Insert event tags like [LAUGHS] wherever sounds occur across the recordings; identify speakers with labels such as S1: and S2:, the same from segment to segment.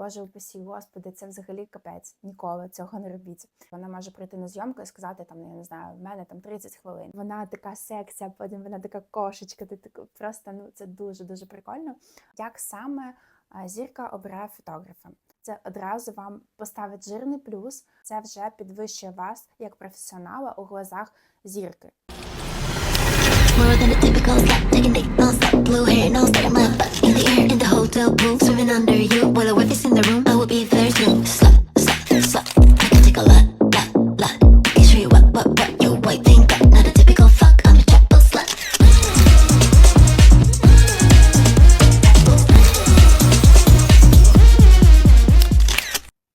S1: Боже упасі, господи, це взагалі капець. Ніколи цього не робіть. Вона може прийти на зйомку і сказати там, я не знаю, в мене там 30 хвилин. Вона така сексі, а потім вона така кошечка. Ти така просто ну це дуже дуже прикольно. Як саме зірка обирає фотографа? Це одразу вам поставить жирний плюс. Це вже підвищує вас як професіонала у глазах зірки.
S2: More than hotel pool Swimming under you, while the wife is in the room I will be there soon Slut, slut, slut I can take a lot, lot, lot I can show you what, what, what your white thing got Not a typical fuck, I'm a triple slut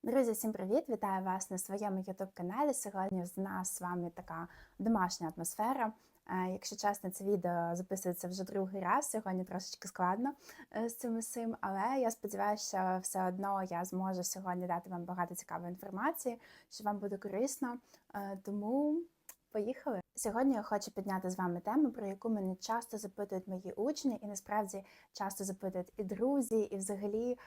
S1: Друзі, всім привіт! Вітаю вас на своєму youtube каналі. Сьогодні в нас з вами така домашня атмосфера. Якщо чесно, це відео записується вже другий раз. Сьогодні трошечки складно е, з цим усім, але я сподіваюся, що все одно я зможу сьогодні дати вам багато цікавої інформації, що вам буде корисно. Е, Тому поїхали. Сьогодні я хочу підняти з вами тему, про яку мене часто запитують мої учні, і насправді часто запитують і друзі, і взагалі е,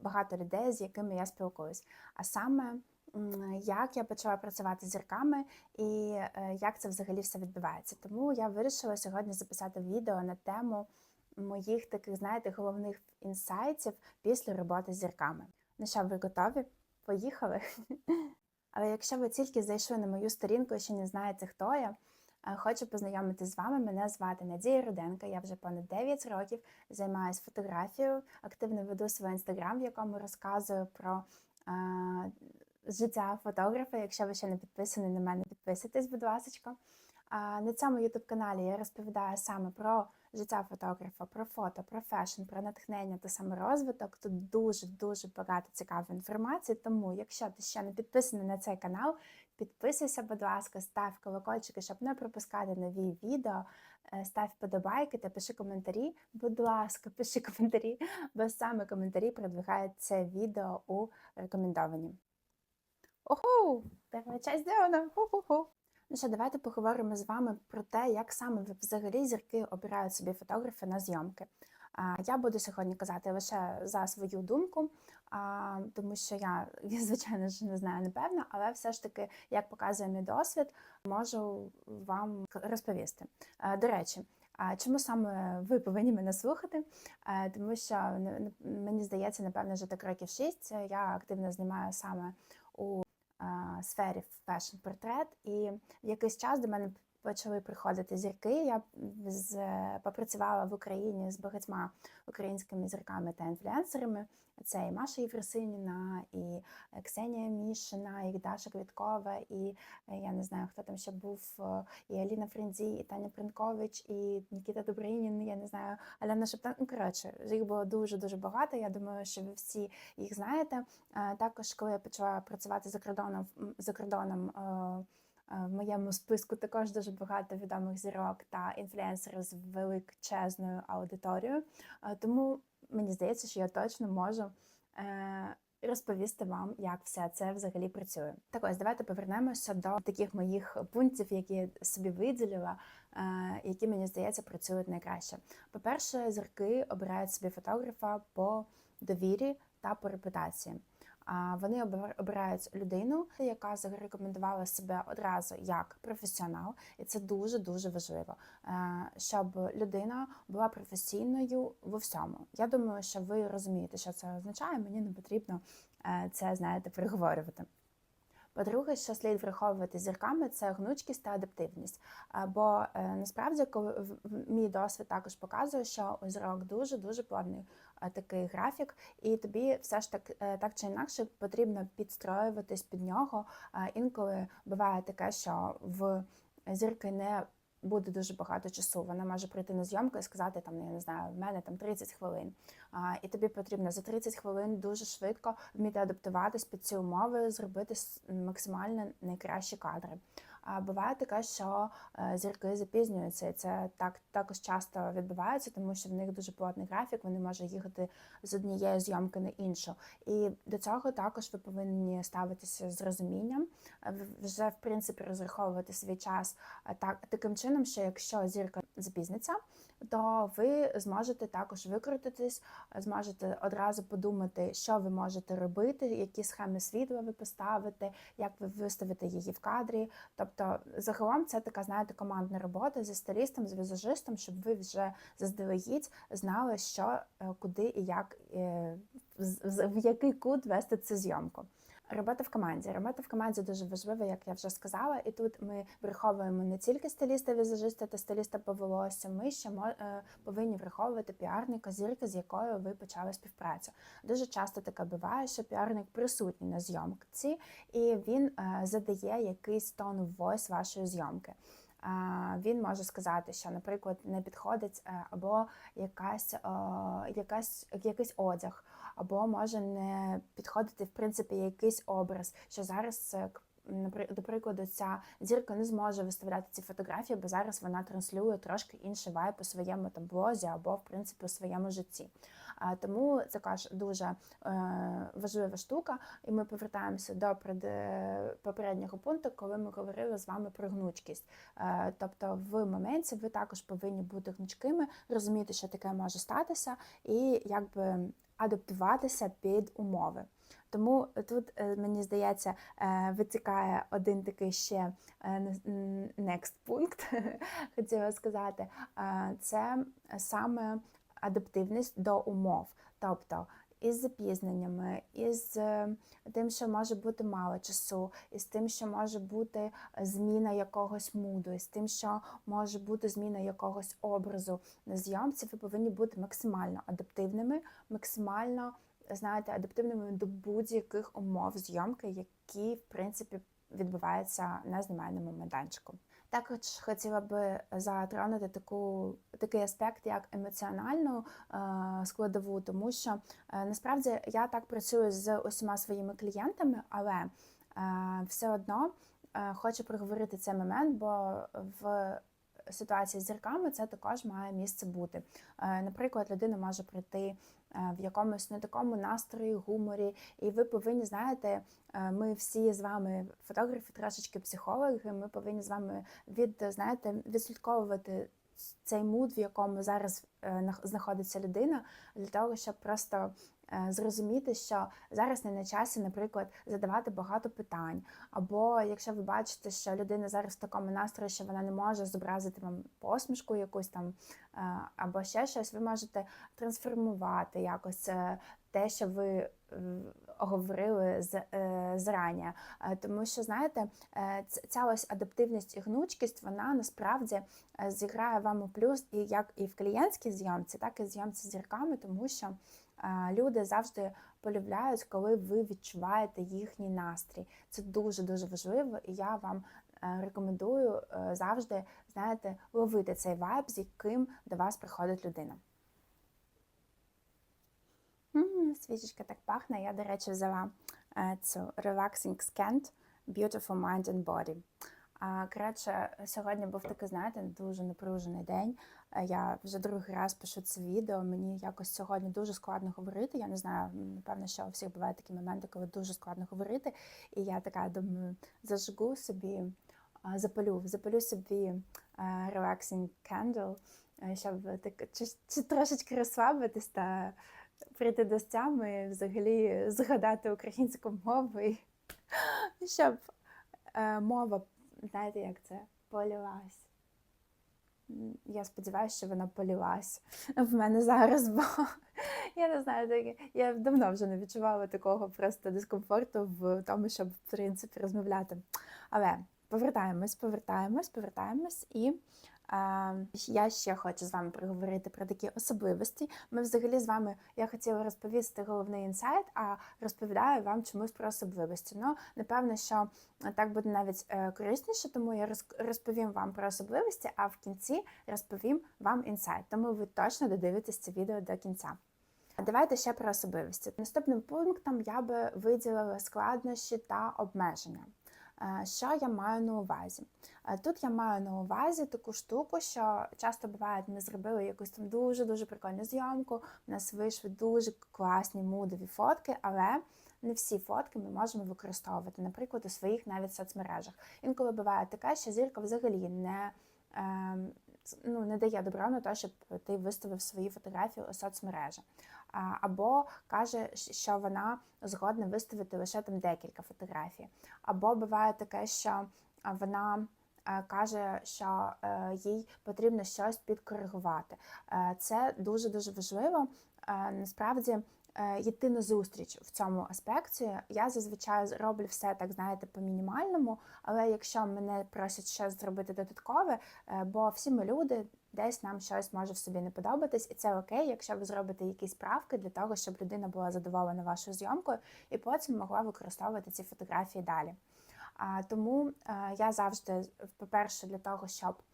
S1: багато людей, з якими я спілкуюсь. А саме як я почала працювати з зірками і е, як це взагалі все відбувається. Тому я вирішила сьогодні записати відео на тему моїх таких, знаєте, головних інсайтів після роботи з зірками. Ну що, ви готові? Поїхали! [LAUGHS] Але якщо ви тільки зайшли на мою сторінку і ще не знаєте, хто я, е, хочу познайомитись з вами. Мене звати Надія Руденко. Я вже понад 9 років займаюся фотографією, активно веду свій інстаграм, в якому розказую про е, життя фотографа. Якщо ви ще не підписані на мене, підписуйтесь, будь ласка. На цьому youtube каналі я розповідаю саме про життя фотографа, про фото, про фешн, про натхнення та саморозвиток. Тут дуже дуже багато цікавої інформації. Тому, якщо ти ще не підписаний на цей канал, підписуйся, будь ласка, став колокольчики, щоб не пропускати нові відео. Е, Став подобайки та пиши коментарі. Будь ласка, пиши коментарі, бо саме коментарі продвигають це відео у рекомендовані. Оху! Перша часть зроблена! Ху-ху-ху! Ну що, давайте поговоримо з вами про те, як саме взагалі зірки обирають собі фотографи на зйомки. Я буду сьогодні казати лише за свою думку, тому що я, звичайно ж, не знаю напевно, але все ж таки, як показує мій досвід, можу вам розповісти. До речі, чому саме ви повинні мене слухати? Тому що мені здається, напевно, вже так років шість я активно знімаю саме у сфері фешн-портрет, і в якийсь час до мене почали приходити зірки. Я з, попрацювала в Україні з багатьма українськими зірками та інфлюенсерами. Це і Маша Єфросиніна, і Ксенія Мішина, і Даша Квіткова, і е, я не знаю, хто там ще був, е, і Аліна Френзі, і Таня Принкович, і Нікіта Добринін, я не знаю, Аляна Шептан. Ну, коротше, їх було дуже-дуже багато. Я думаю, що ви всі їх знаєте. Е, Також, коли я почала працювати за кордоном, за кордоном. Е, В моєму списку також дуже багато відомих зірок та інфлюенсерів з величезною аудиторією. Е, Тому мені здається, що я точно можу е, розповісти вам, як все це взагалі працює. Так ось давайте повернемося до таких моїх пунктів, які я собі виділила, які мені здається працюють найкраще. По-перше, зірки обирають собі фотографа по довірі та по репутації. Вони обир- обирають людину, яка зарекомендувала себе одразу як професіонал, і це дуже дуже важливо, е, щоб людина була професійною в всьому. Я думаю, що ви розумієте, що це означає. Мені не потрібно е, це знаєте переговорювати. По-друге, що слід враховувати зірками, це гнучкість та адаптивність. Бо е, насправді, коли мій досвід також показує, що у зірок дуже дуже плавний е, такий графік, і тобі все ж так е, так чи інакше потрібно підстроюватись під нього. Інколи буває таке, що в зірки не буде дуже багато часу. Вона може прийти на зйомку і сказати там, я не знаю, в мене там 30 хвилин. А, і тобі потрібно за 30 хвилин дуже швидко вміти адаптуватись під ці умови, зробити максимально найкращі кадри. А буває таке, що е, зірки запізнюються, і це так також часто відбувається, тому що в них дуже плотний графік, вони можуть їхати з однієї зйомки на іншу. І до цього також ви повинні ставитися з розумінням, е, вже в принципі розраховувати свій час е, так таким чином, що якщо зірка запізниться, то ви зможете також викрутитись, зможете одразу подумати, що ви можете робити, які схеми світла ви поставите, як ви виставите її в кадрі. Тобто, загалом це така, знаєте, командна робота зі стилістом, з візажистом, щоб ви вже заздалегідь знали, що, е, куди і як, е, в який кут вести цю зйомку. Робота в команді. Робота в команді дуже важлива, як я вже сказала. І тут ми враховуємо не тільки стиліста, візажиста та стиліста по волосся, ми ще е, повинні враховувати піарника, зірки, з якою ви почали співпрацю. Дуже часто таке буває, що піарник присутній на зйомці, і він е, задає якийсь тон voice вашої зйомки. Він може сказати, що, наприклад, не підходить е, або якась, е, якась, якийсь одяг, або може не підходити в принципі якийсь образ, що зараз. е, До прикладу, ця зірка не зможе виставляти ці фотографії, бо зараз вона транслює трошки інший вайб у своєму там блозі або в принципі у своєму житті. Тому це також дуже е, важлива штука, і ми повертаємося до е, попереднього пункту, коли ми говорили з вами про гнучкість. Тобто, в моменті ви також повинні бути гнучкими, розуміти, що таке може статися, і якби адаптуватися під умови. Тому тут е, мені здається е, витікає один такий ще е, next пункт, [LAUGHS] хотіла сказати. Це саме адаптивність до умов. Тобто із запізненнями, із е, тим, що може бути мало часу, із тим, що може бути зміна якогось муду, із тим, що може бути зміна якогось образу на зйомці, ви повинні бути максимально адаптивними, максимально знаєте, адаптивними до будь-яких умов зйомки, які в принципі відбуваються на знімальному майданчику. Також хотіла би затронути таку такий аспект, як емоціональну е, складову, тому що е, насправді я так працюю з усіма своїми клієнтами, але е, все одно хочу проговорити цей момент, бо в ситуації з зірками це також має місце бути. Наприклад, людина може прийти в якомусь не такому настрої, гуморі, і ви повинні знаєте, е, ми всі з вами фотографи, трошечки психологи. Ми повинні з вами від знаєте відслідковувати цей муд, в якому зараз е, нах- знаходиться людина, для того, щоб просто е, зрозуміти, що зараз не на часі, наприклад, задавати багато питань. Або якщо ви бачите, що людина зараз в такому настрої, що вона не може зобразити вам посмішку якусь там, е, або ще щось, ви можете трансформувати якось е, те, що ви е, оговорили з, е, зрані. Е, Тому що, знаєте, е, ця ось адаптивність і гнучкість, вона насправді е, зіграє вам у плюс і як і в клієнтській зйомці, так і в зйомці зірками, тому що е, люди завжди полюбляють, коли ви відчуваєте їхній настрій. Це дуже дуже важливо, і я вам е, рекомендую е, завжди, знаєте, ловити цей вайб, з яким до вас приходить людина. Свічечка так пахне. Я, до речі, взяла е, цю Relaxing Scent Beautiful Mind and Body. А, Коротше, сьогодні був такий, знаєте, дуже напружений день. Е, Я вже другий раз пишу це відео. Мені якось сьогодні дуже складно говорити. Я не знаю, напевно, що у всіх бувають такі моменти, коли дуже складно говорити. І я така думаю, зажгу собі, запалю, запалю собі е, Relaxing Candle, е, щоб так чи, чи трошечки розслабитись та прийти до стями, взагалі згадати українську мову, щоб мова, знаєте, як це, полілась. Я сподіваюся, що вона полілась в мене зараз, бо [LAUGHS] я не знаю, я давно вже не відчувала такого просто дискомфорту в тому, щоб в принципі розмовляти. Але повертаємось, повертаємось, повертаємось і. Е, Я ще хочу з вами проговорити про такі особливості. Ми взагалі з вами я хотіла розповісти головний інсайт, а розповідаю вам чомусь про особливості. Ну, напевно, що так буде навіть е, корисніше, тому я розповім вам про особливості, а в кінці розповім вам інсайт. Тому ви точно додивитесь це відео до кінця. Давайте ще про особливості. Наступним пунктом я би виділила складнощі та обмеження. Що я маю на увазі? Тут я маю на увазі таку штуку, що часто буває, ми зробили якусь там дуже дуже прикольну зйомку. У нас вийшли дуже класні мудові фотки, але не всі фотки ми можемо використовувати, наприклад, у своїх навіть соцмережах. Інколи буває таке, що зірка взагалі не. Ну, не дає добро на те, щоб ти виставив свої фотографії у соцмережі. Або каже, що вона згодна виставити лише там декілька фотографій. Або буває таке, що вона е, каже, що е, їй потрібно щось підкоригувати. Е, Це дуже дуже важливо. Насправді йти на зустріч в цьому аспекті. Я зазвичай роблю все так, знаєте, по мінімальному, але якщо мене просять щось зробити додаткове, е, бо всі ми люди. Десь нам щось може в собі не подобатись, і це окей, якщо ви зробите якісь правки для того, щоб людина була задоволена вашою зйомкою, і потім могла використовувати ці фотографії далі. А, тому е, я завжди, по-перше, для того, щоб е,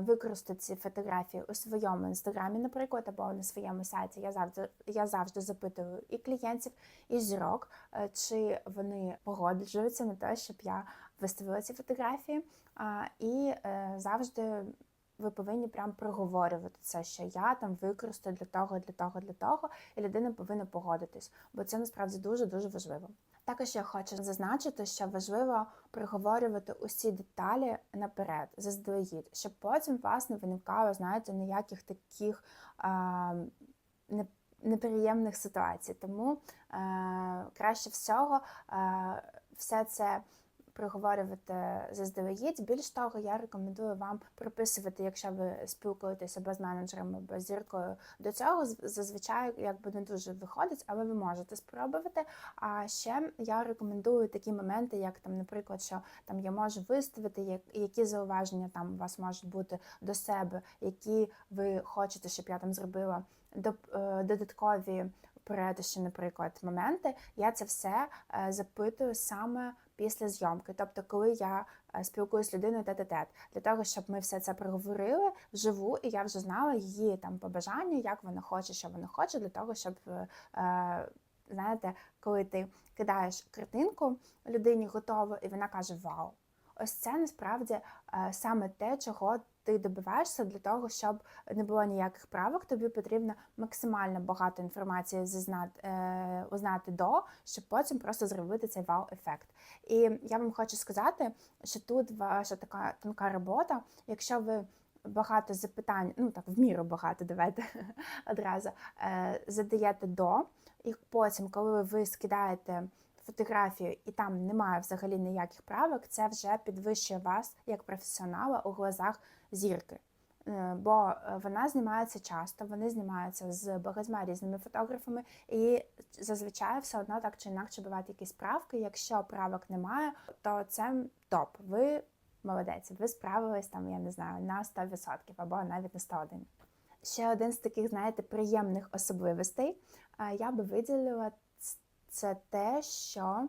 S1: використати ці фотографії у своєму інстаграмі, наприклад, або на своєму сайті, я завжди, я завжди запитую і клієнтів, і зірок, е, чи вони погоджуються на те, щоб я виставила ці фотографії. І е, завжди ви повинні прям проговорювати це, що я там використаю для того, для того, для того, і людина повинна погодитись, бо це насправді дуже дуже важливо. Також я хочу зазначити, що важливо проговорювати усі деталі наперед, заздалегідь, щоб потім вас не виникало, знаєте, ніяких таких е, не- неприємних ситуацій. Тому е, краще всього е, все це проговорювати заздалегідь. Більш того, я рекомендую вам прописувати, якщо ви спілкуєтеся або з менеджером, або зіркою. До цього зазвичай якби не дуже виходить, але ви можете спробувати. А ще я рекомендую такі моменти, як там, наприклад, що там я можу виставити, як- які зауваження там у вас можуть бути до себе, які ви хочете, щоб я там зробила е, додаткові передачі, наприклад, моменти. Я це все е, запитую саме після зйомки. Тобто, коли я е, спілкуюся з людиною тет-а-тет, для того, щоб ми все це проговорили вживу, і я вже знала її там побажання, як вона хоче, що вона хоче, для того, щоб е, знаєте, коли ти кидаєш картинку людині готову, і вона каже Вау! Ось це насправді е, саме те, чого ти добиваєшся для того, щоб не було ніяких правок. Тобі потрібно максимально багато інформації е, узнати до, щоб потім просто зробити цей вау-ефект. І я вам хочу сказати, що тут ваша така тонка робота, якщо ви багато запитань, ну так в міру багато, давайте [LAUGHS] одразу е, задаєте до, і потім, коли ви скидаєте фотографію і там немає взагалі ніяких правок, це вже підвищує вас як професіонала у глазах зірки. Е, Бо е, вона знімається часто, вони знімаються з багатьма різними фотографами, і зазвичай все одно так чи інакше бувають якісь правки. Якщо правок немає, то це топ. Ви молодець, ви справились там, я не знаю, на 100% або навіть на 101. Ще один з таких, знаєте, приємних особливостей е, я би виділила це те, що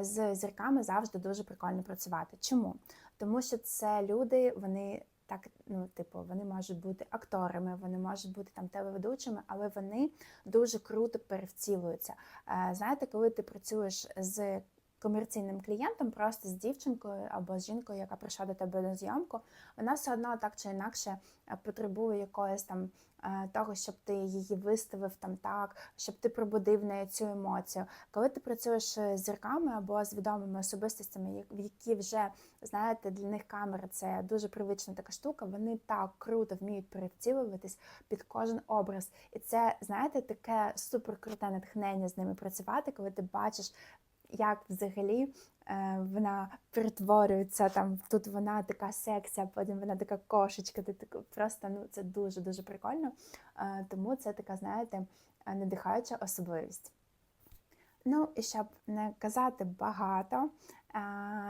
S1: з зірками завжди дуже прикольно працювати. Чому? Тому що це люди, вони так, ну, типу, вони можуть бути акторами, вони можуть бути там телеведучими, але вони дуже круто перевцілуються. Е, Знаєте, коли ти працюєш з комерційним клієнтом, просто з дівчинкою або з жінкою, яка прийшла до тебе на зйомку, вона все одно так чи інакше е, потребує якоїсь там е, того, щоб ти її виставив там так, щоб ти пробудив в неї цю емоцію. Коли ти працюєш е, з зірками або з відомими особистостями, які вже знаєте, для них камера це дуже привична така штука. Вони так круто вміють перевтілюватись під кожен образ, і це знаєте таке супер круте натхнення з ними працювати, коли ти бачиш. Як взагалі е, вона перетворюється там, тут вона така сексі, а потім вона така кошечка, ти таку просто ну це дуже дуже прикольно. Е, тому це така, знаєте, надихаюча особливість. Ну і щоб не казати багато, е,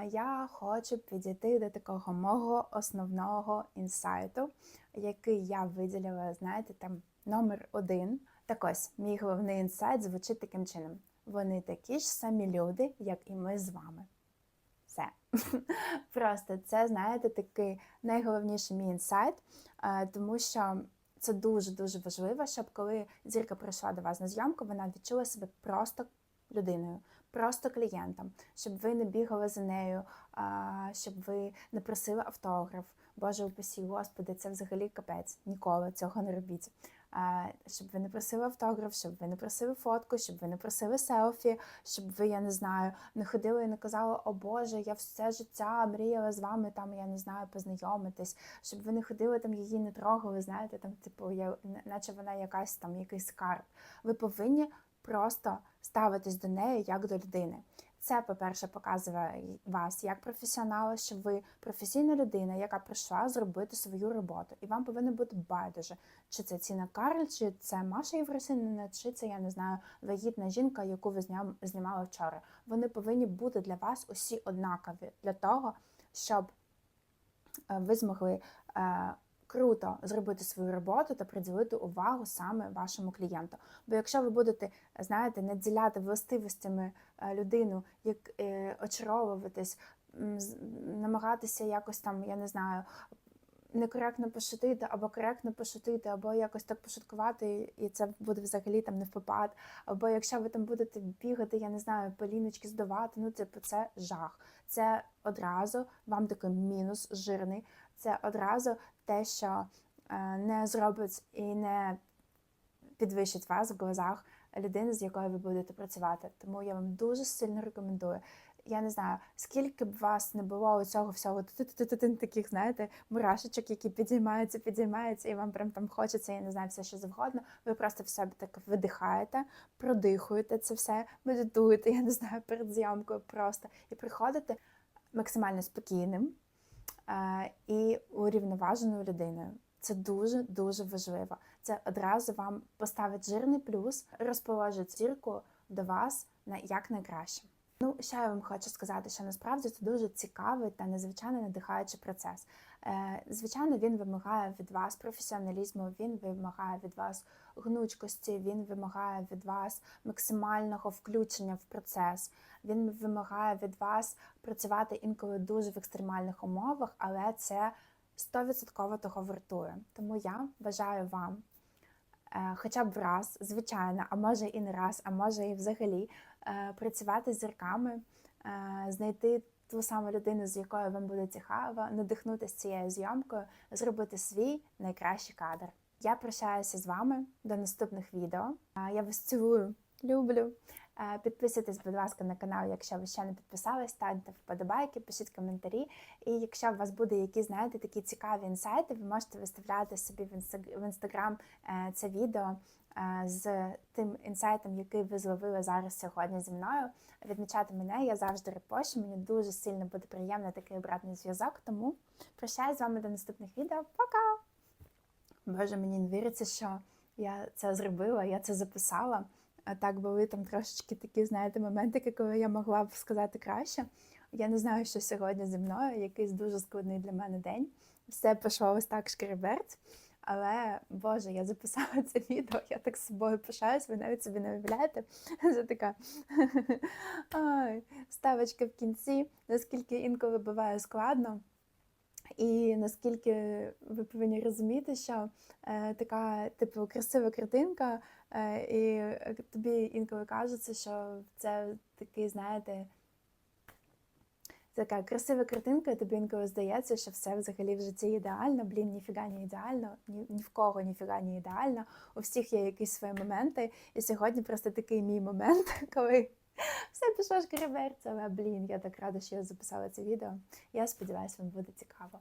S1: я хочу підійти до такого мого основного інсайту, який я виділила, знаєте, там номер один. Так ось, мій головний інсайт звучить таким чином: вони такі ж самі люди, як і ми з вами. Все. [LAUGHS] Просто це, знаєте, такий найголовніший мій інсайт, е, тому що це дуже-дуже важливо, щоб коли зірка прийшла до вас на зйомку, вона відчула себе просто людиною, просто клієнтом, щоб ви не бігали за нею, щоб ви не просили автограф. Боже упасі, Господи, це взагалі капець. Ніколи цього не робіть. щоб ви не просили автограф, щоб ви не просили фотку, щоб ви не просили селфі, щоб ви, я не знаю, не ходили і не казали, о Боже, я все життя мріяла з вами там, я не знаю, познайомитись, щоб ви не ходили там, її не трогали, знаєте, там, типу, я, наче вона якась там якийсь скарб. Ви повинні просто ставитись до неї як до людини. Це, по-перше, показує вас як професіонала, що ви професійна людина, яка прийшла зробити свою роботу. І вам повинно бути байдуже, чи це Ціна Карль, чи це Маша Євросинина, чи це, я не знаю, вагітна жінка, яку ви знімали вчора. Вони повинні бути для вас усі однакові для того, щоб е, ви змогли е, круто зробити свою роботу та приділити увагу саме вашому клієнту. Бо якщо ви будете, знаєте, наділяти властивостями е, людину, як е, очаровуватись, намагатися якось там, я не знаю. Некоректно пошутити, або коректно пошутити, або якось так пошуткувати, і це буде взагалі там не в попад. Або якщо ви там будете бігати, я не знаю, поліночки здавати, ну типу це жах. Це одразу вам такий мінус жирний. Це одразу те, що е, не зробить і не підвищить вас в глазах людини, з якою ви будете працювати. Тому я вам дуже сильно рекомендую. Я не знаю, скільки б вас не було цього всього таких, знаєте, мурашечок, які підіймаються, підіймаються, і вам прям там хочеться, я не знаю, все що завгодно. Ви просто в себе так видихаєте, продихуєте це все, медитуєте, я не знаю, перед зйомкою просто і приходите максимально спокійним і урівноваженою людиною. Це дуже дуже важливо. Це одразу вам поставить жирний плюс, розположить зірку до вас на як найкраще. Ну, ще я вам хочу сказати, що насправді це дуже цікавий та надзвичайно надихаючий процес. Е, Звичайно, він вимагає від вас професіоналізму, він вимагає від вас гнучкості, він вимагає від вас максимального включення в процес. Він вимагає від вас працювати інколи дуже в екстремальних умовах, але це 100% того вартує. Тому я бажаю вам е, хоча б раз, звичайно, а може і не раз, а може і взагалі е, працювати з зірками, знайти ту саму людину, з якою вам буде цікаво, надихнутися цією зйомкою, зробити свій найкращий кадр. Я прощаюся з вами до наступних відео. Я вас цілую, люблю. Підписуйтесь, будь ласка, на канал, якщо ви ще не підписались, ставте вподобайки, пишіть коментарі. І якщо у вас буде якісь, знаєте, такі цікаві інсайти, ви можете виставляти собі в інстаг- в інстаграм е, це відео з тим інсайтом, який ви зловили зараз сьогодні зі мною. Відмічати мене, я завжди репощу. Мені дуже сильно буде приємний такий обратний зв'язок. Тому прощаюсь з вами до наступних відео. Пока! Боже, мені не віриться, що я це зробила, я це записала. Так були там трошечки такі, знаєте, моменти, коли я могла б сказати краще. Я не знаю, що сьогодні зі мною, якийсь дуже складний для мене день. Все пішло ось так шкереберть. Але Боже, я записала це відео, я так з собою пишаюсь, ви навіть собі не уявляєте. Це така [LAUGHS] ой, ставочка в кінці, наскільки інколи буває складно. І наскільки ви повинні розуміти, що е, така типу красива картинка, е, і е, тобі інколи кажеться, що це такий, знаєте, така красива картинка, і тобі інколи здається, що все взагалі в житті ідеально. Блін, ніфіга не ідеально, ні, ні в кого ніфіга не ідеально. У всіх є якісь свої моменти. І сьогодні просто такий мій момент, [LAUGHS] коли все пішло шкереберть, але блін, я так рада, що я записала це відео. Я сподіваюся, вам буде цікаво.